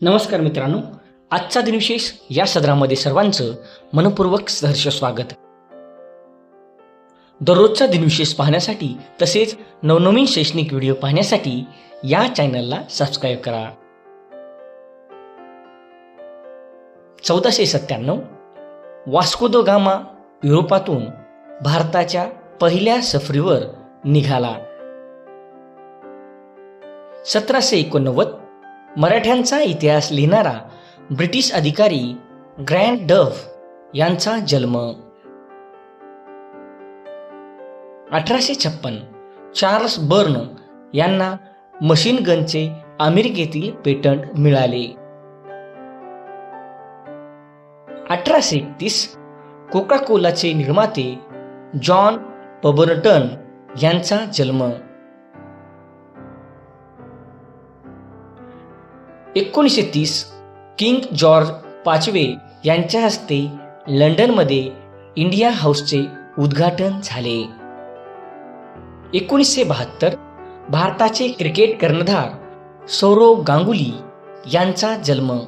नमस्कार मित्रांनो आजचा दिनविशेष या सदरामध्ये सर्वांचं मनपूर्वक सहर्ष स्वागत. दररोजचा दिनविशेष पाहण्यासाठी तसेच नवनवीन शैक्षणिक व्हिडिओ पाहण्यासाठी या चॅनलला सबस्क्राईब करा. चौदाशे सत्त्याण्णव वास्को गामा युरोपातून भारताच्या पहिल्या सफरीवर निघाला. सतराशे एकोणनव्वद मराठ्यांचा इतिहास लिहिणारा ब्रिटिश अधिकारी ग्रँड डफ यांचा जन्म. अठराशे छप्पन चार्ल्स बर्न यांना मशीन गनचे अमेरिकेतील पेटंट मिळाले. अठराशे एकतीस कोका कोलाचे निर्माते जॉन पबर्टन यांचा जन्म. एकोणीसशे तीस किंग जॉर्ज पाचवे यांच्या हस्ते लंडनमध्ये इंडिया हाऊसचे उद्घाटन झाले. एकोणीसशे बहात्तर भारताचे क्रिकेट कर्णधार सौरव गांगुली यांचा जन्म.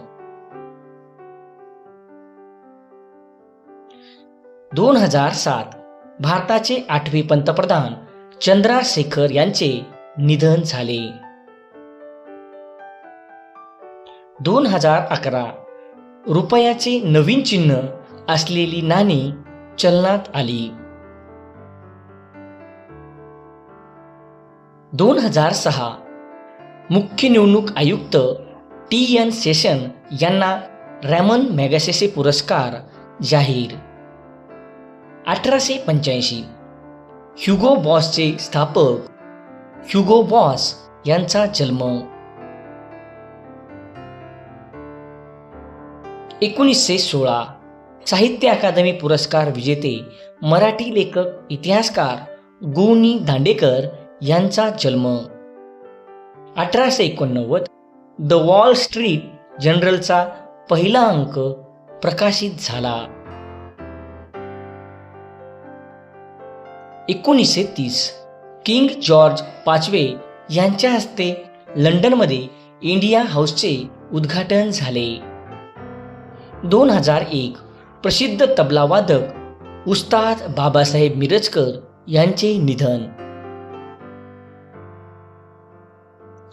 दोन हजार सात भारताचे आठवे पंतप्रधान चंद्रशेखर यांचे निधन झाले. दोन हजार अकरा. रुपयाचे नवीन चिन्ह असलेली नाणी चलनात आली. दोन हजार सहा. मुख्य निवडणूक आयुक्त टी एन सेशन यांना रॅमन मॅगसेसे पुरस्कार जाहीर. अठराशे पंच्याऐंशी. ह्युगो बॉसचे स्थापक ह्युगो बॉस यांचा जन्म. एकोणीसशे सोळा साहित्य अकादमी पुरस्कार विजेते मराठी लेखक इतिहासकार गोनी दांडेकर यांचा जन्म. अठराशे एकोणनव्वद द वॉल स्ट्रीट जनरलचा पहिला अंक प्रकाशित झाला. एकोणीसशे तीस किंग जॉर्ज पाचवे यांच्या हस्ते लंडनमध्ये इंडिया हाऊसचे उद्घाटन झाले. दोन हजार एक प्रसिद्ध तबलावादक उस्ताद बाबासाहेब मिरजकर यांचे निधन.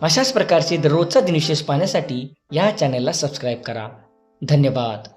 अशाच प्रकारचे दररोजचा दिनविशेष पाहण्यासाठी या चॅनलला सबस्क्राईब करा. धन्यवाद.